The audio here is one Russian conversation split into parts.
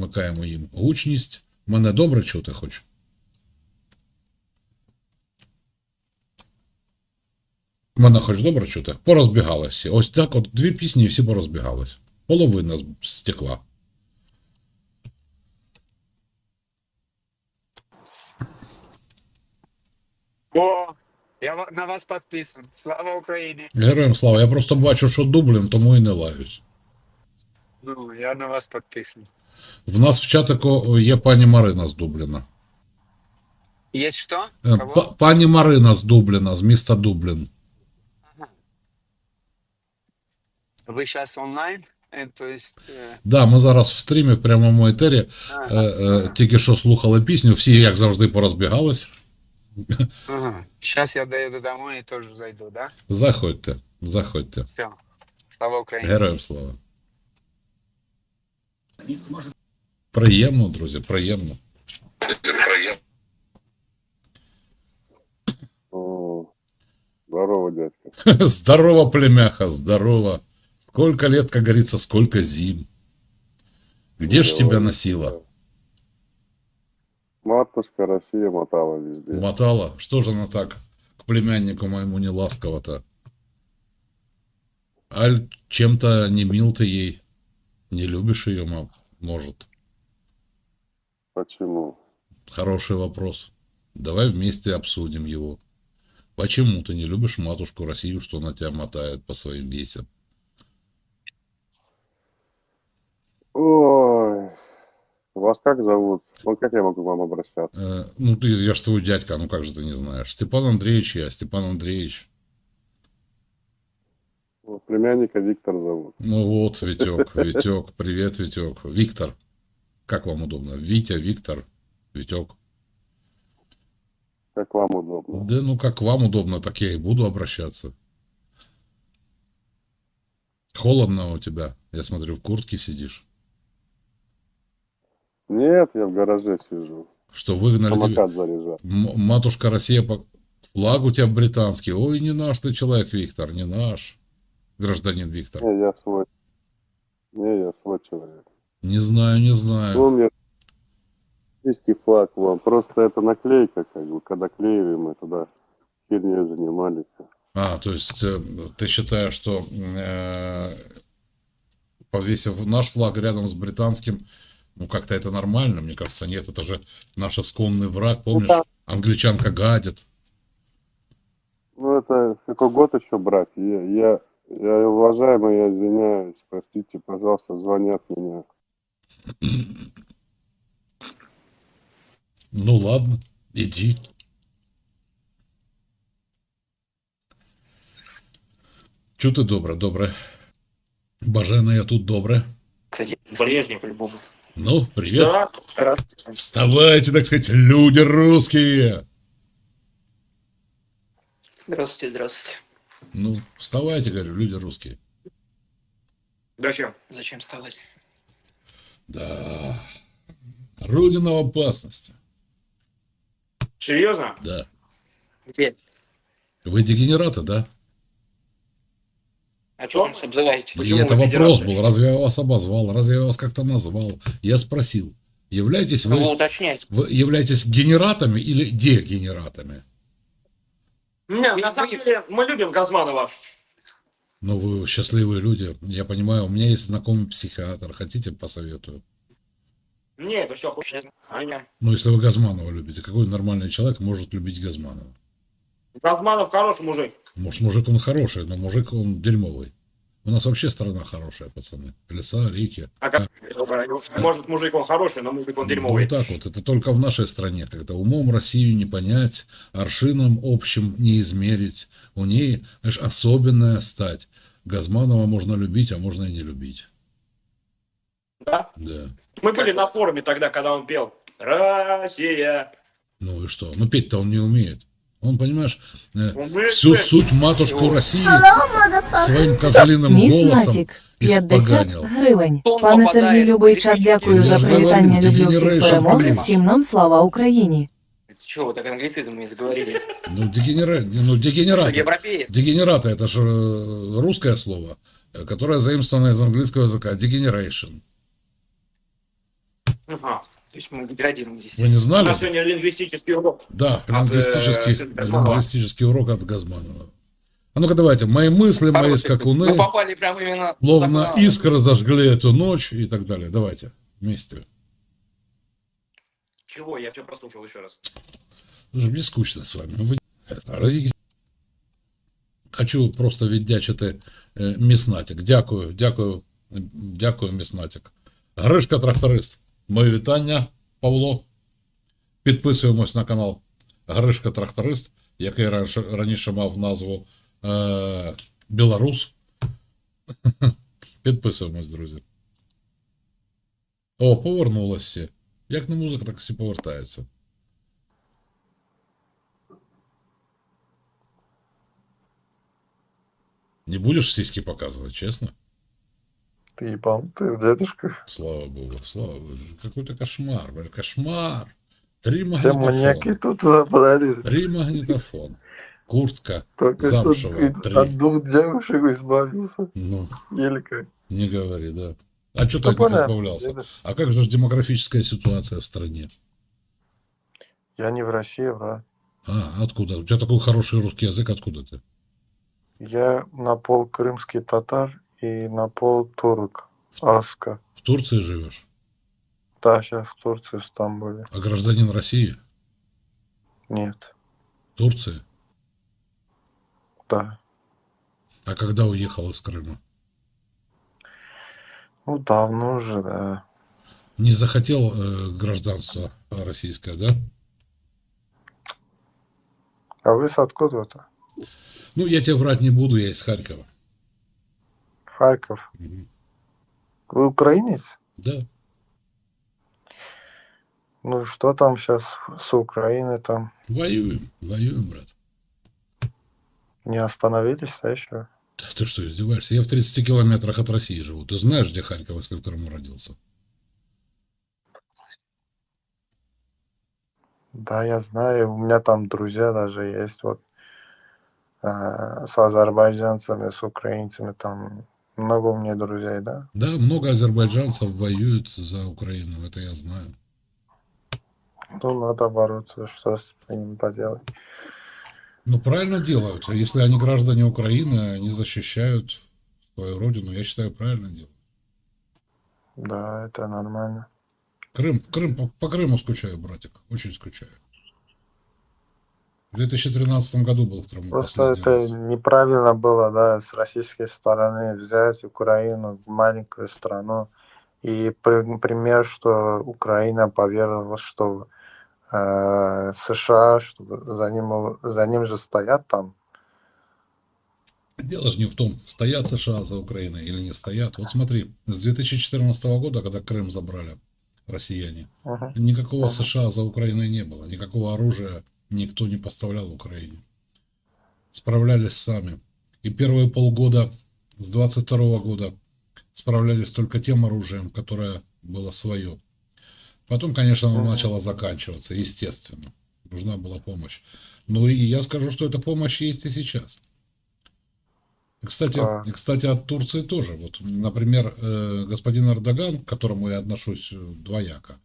Вмикаємо їм гучність. Мене добре чути хоч? Мене хоч добре чути? Порозбігали всі. Ось так, от дві пісні і всі порозбігались. Половина стекла. О, я на вас підписан. Слава Україні. Героям слава, я просто бачу, що дублін, тому і не лаюсь. Ну, я на вас підписан. В нас в чатику є пані Марина з Дубліна. Є що? Е, Кого? Пані Марина з Дубліна, з міста Дублін. Ви зараз онлайн? Е, То есть, е, Да, ми зараз в стрімі в прямому етері. Ага, тільки що слухали пісню, всі, як завжди, порозбігались. ага. Зараз я доїду домой і теж зайду, да? Заходьте, заходьте. Все. Слава Україні. Героям слава. Приємно, друзі, приємно. О, здорово, дядька. Здорово, племяха, здорово. Сколько лет, как говорится, сколько зим. Где ж тебя носила? Матушка Россия мотала везде. Мотала? Что же она так к племяннику моему не ласково-то? Аль чем-то не мил ты ей? Не любишь ее, мам? Может. Почему? Хороший вопрос. Давай вместе обсудим его. Почему ты не любишь матушку Россию, что она тебя мотает по своим весям? Ой, вас как зовут? Ну, как я могу к вам обращаться? Э, ну, ты, я ж твой дядька, ну как же ты не знаешь? Степан Андреевич я, Степан Андреевич. Племянника Виктор зовут. Ну вот, Витек, Витек, привет, Витек. Виктор, как вам удобно? Витя, Виктор, Витек. Как вам удобно? Да ну как вам удобно, так я и буду обращаться. Холодно у тебя, я смотрю, в куртке сидишь. Нет, я в гараже сижу. Что выгнали тебя? Самокат. М- Матушка Россия, по- флаг у тебя британский. Ой, не наш ты человек, Виктор, не наш. Гражданин Виктор. Не, я свой. Не, я свой человек. Не знаю, не Ну, знаю. у меня российский флаг вам. Просто это наклейка, как бы, когда клеили мы туда херней занимались. А, то есть э, ты считаешь, что э, повесив наш флаг рядом с британским, ну как-то это нормально? Мне кажется, нет, это же наш исконный враг, помнишь? да. Англичанка гадит. Ну, это какой год еще брать? Я, я, я уважаемый, я извиняюсь. Простите, пожалуйста, звонят меня. Ну ладно, иди. Чути добре, добре. Бажано я тут добре. Кстати, Брежнев по-любому. Ну, привет. Да, Вставайте, так сказать, люди русские. Здравствуйте, здравствуйте. Ну, вставайте, говорю, люди русские. Зачем? Зачем вставать? Да. Родина в опасности. Серьезно? Да. Где? Вы дегенераты, да? А что вы нас обзываете? И Почему это вопрос был. Разве я вас обозвал? Разве я вас как-то назвал? Я спросил. Являетесь вы вы, вы являетесь генератами или дегенератами? Не, Вы- на самом деле мы любим Газманова. Ну, вы счастливые люди. Я понимаю, у меня есть знакомый психиатр. Хотите, посоветую? Не, это все. Аня. Ну, если вы Газманова любите, какой нормальный человек может любить Газманова? Газманов хороший мужик. Может, мужик он хороший, но мужик он дерьмовый. У нас вообще страна хорошая, пацаны. Леса, реки. А как... Может, мужик он хороший, но мужик он Ну, дерьмовый. вот так вот. Это только в нашей стране, когда умом Россию не понять, аршином общим не измерить. У ней, знаешь, особенная стать. Газманова можно любить, а можно и не любить. Да? Да. Мы были на форуме тогда, когда он пел. Россия. Ну и что? Ну петь-то он не умеет. Он, понимаешь, э, Умеет всю петь. суть матушку России своим козлиным Міс голосом Натік, 50 испоганил. гривень. Хто Пане попадає Сергій в Любийчак, переміщення? дякую за Я ж привітання. говорю, Люблю всіх Generation перемоги. Plus. Всім нам слава Україні. Чего вы так англицизм не заговорили? Ну, дегенера... ну, Вы дегенераты. европеец. Дегенераты это же э, русское слово, э, которое заимствовано из английского языка. Degeneration. Ага. То есть мы деградируем здесь. Вы не У знали? нас сегодня лингвистический урок. Да, От, э, лингвистический, Газманова. лингвистический урок от Газманова. А ну-ка давайте, мои мысли, мои скакуны, Мы попали прямо именно... словно так, искры зажгли эту ночь и так далее. Давайте, вместе. Чего? Я все прослушал еще раз. Дуже мені скучно з вами. Ви... Это, Хочу просто віддячити е, міснатик. Дякую, дякую, дякую, міснатик. Гришка тракторист. Моє вітання, Павло. Підписуємось на канал Гришка Тракторист, який раніше, раніше мав назву е, Білорус. Підписуємось, друзі. О, повернулося всі. Як на музика, так всі повертаються. Не будешь сиськи показывать, честно? Ты ебан, ты в дедушках. Слава богу, слава богу. Какой-то кошмар, блин, кошмар. Три Все маньяки магнитофона. тут забрались. Три магнитофона. Куртка. Только что Замшевая, ты три. от двух девушек избавился. Ну, Еле как. не говори, да. А что ты Ну, от них понятно, избавлялся? дедушка. А как же демографическая ситуация в стране? Я не в России, брат. А, откуда? У тебя такой хороший русский язык, откуда ты? Я на пол крымский татар и на пол турок. Аска. В Турции живешь? Да, сейчас в Турции, в Стамбуле. А гражданин России? Нет. Турции? Да. А когда уехал из Крыма? Ну, давно уже, да. Не захотел э, гражданство российское, да? А вы с откуда-то? Ну, я тебе врать не буду, я из Харькова. Харьков. Мгм. Вы украинец? Да. Ну, что там сейчас с Украиной там? Воюем, воюем, брат. Не остановились, а еще? Да ты что, издеваешься? Я в 30 километрах от России живу. Ты знаешь, где Харьков, если в Крыму родился? Да, я знаю, у меня там друзья даже есть, вот э, с азербайджанцами, с украинцами, там много у меня друзей, да. Да, много азербайджанцев воюют за Украину, это я знаю. Ну, надо бороться, что с ним поделать. Ну, правильно делают. Если они граждане Украины, они защищают свою родину. Я считаю, правильно делают. Да, это нормально. Крым, Крым, по, по Крыму скучаю, братик. Очень скучаю. В 2013 году был в Крыму Просто это раз. неправильно было, да, с российской стороны взять Украину, маленькую страну, и при- пример, что Украина поверила, что э, США, что за ним, за ним же стоят там. Дело же не в том, стоят США за Украиной или не стоят. Вот смотри, с 2014 года, когда Крым забрали россияне, Мгм. никакого Ага. США за Украиной не было. Никакого оружия никто не поставлял Украине. Справлялись сами. И первые полгода с 22 года справлялись только тем оружием, которое было свое. Потом, конечно, оно начало заканчиваться, естественно. Нужна была помощь. Ну и я скажу, что эта помощь есть и сейчас. И, Кстати, и, кстати, от Турции тоже. Вот, например, э, господин Эрдоган, к которому я отношусь э, двояко,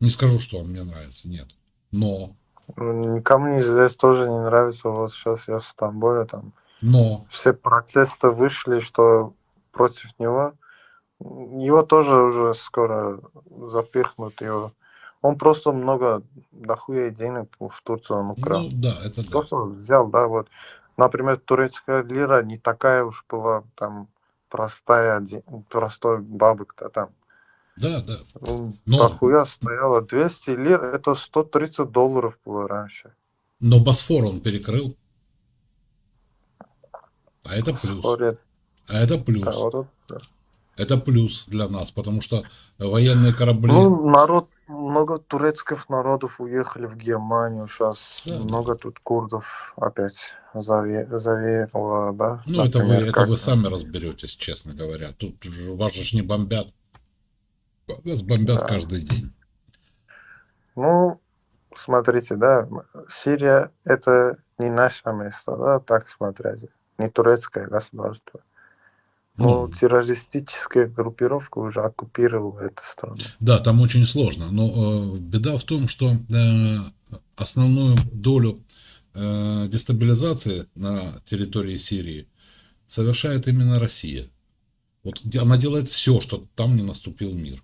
не скажу, что он мне нравится, нет. Но, Ну, Никому не- здесь тоже не нравится. Вот сейчас я в Стамбуле, там но, все протесты вышли, что против него. Его тоже уже скоро запихнут. Его. Он просто много дохуя денег в Турцию он украл. ну да, это да. Просто взял, да, вот. Например, турецкая лира не такая уж была там простая, простой бабок-то там. Да, да. Ну, Но- дохуя стояла. 200 лир, это 130 долларов было раньше. Но Босфор он перекрыл. А это плюс. Спорят, А это плюс. да, вот это- Это плюс для нас, потому что военные корабли... Ну, народ, много турецких народов уехали в Германию. Сейчас Да, много тут курдов опять заве- да? Ну, это вы, Например, это как- вы сами разберетесь, честно говоря. Тут вас же не бомбят. Вас бомбят Да. каждый день. Ну, смотрите, да, Сирия это не наше место, да, так смотреть. Не турецкое государство. Но Ну. террористическая группировка уже оккупировала эту страну. Да, там очень сложно. Но э, беда в том, что э, основную долю э, дестабилизации на территории Сирии совершает именно Россия. Вот она делает все, чтобы там не наступил мир.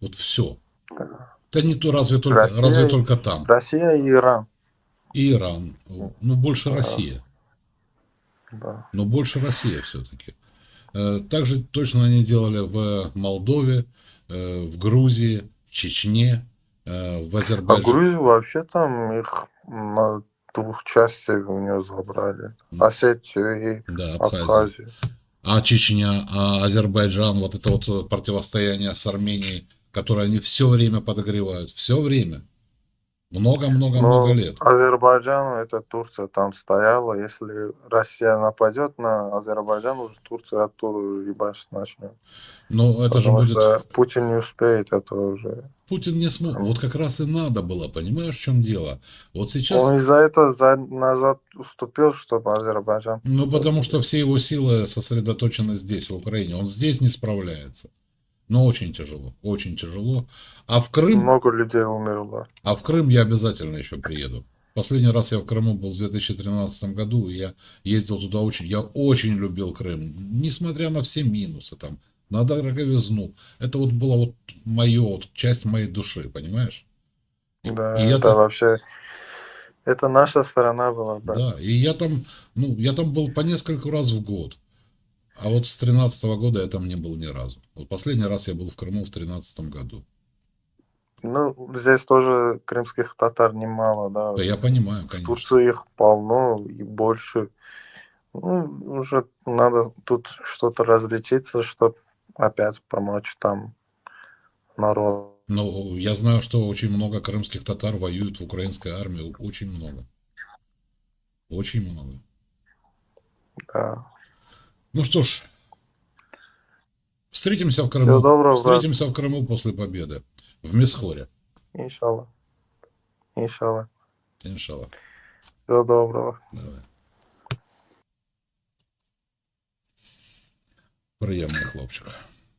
Вот все. Да. Да не то, разве только, Россия разве только там. Россия и Иран. И Иран. Ну, больше Да. Россия. Да. но больше Россия все-таки. Также точно они делали в Молдове, э, в Грузии, в Чечне, э, в А Азербайджане. Грузию вообще там их на двух частях у нее забрали. Осетию и Да, Абхазия. Абхазию. А Чечня, а Азербайджан, вот это вот э, противостояние с Арменией, которое они все время подогревают, все время. Много-много-много Но лет. Азербайджан, это Турция там стояла. Если Россия нападет на Азербайджан, уже Турция оттуда ебашить начнет. Но это же Потому будет... что Путин не успеет, это уже. Путин не смог. Вот как раз и надо было, понимаешь, в чем дело? Вот сейчас... Он из-за этого за- назад уступил, чтобы Азербайджан. Ну, потому что все его силы сосредоточены здесь, в Украине. Он здесь не справляется. Но очень тяжело, очень тяжело. А в Крым, Много людей умерло. а в Крым я обязательно еще приеду. Последний раз я в Крыму был в 2013 году, и я ездил туда очень, я очень любил Крым, несмотря на все минусы там, на дороговизну. Это вот было вот мое, вот часть моей души, понимаешь? И- Да, и это это- вообще... Это наша сторона была, да. Да, и я там, ну, я там был по несколько раз в год. А вот с 13 года я там не был ни разу. Вот последний раз я был в Крыму в 13 году. Ну, здесь тоже крымских татар немало, да. Да я понимаю, В конечно. Турции их полно и больше. Ну, уже надо тут что-то различиться, чтобы опять помочь там народу. Но я знаю, что очень много крымских татар воюют в украинской армии. Очень много. Очень много. Да. Ну что ж, встретимся в Крыму. Всего доброго, брат. встретимся в Крыму после победы. В Месхоре. Иншалла. Иншалла. Иншаллах. Всего доброго. Давай. Приємний хлопчик.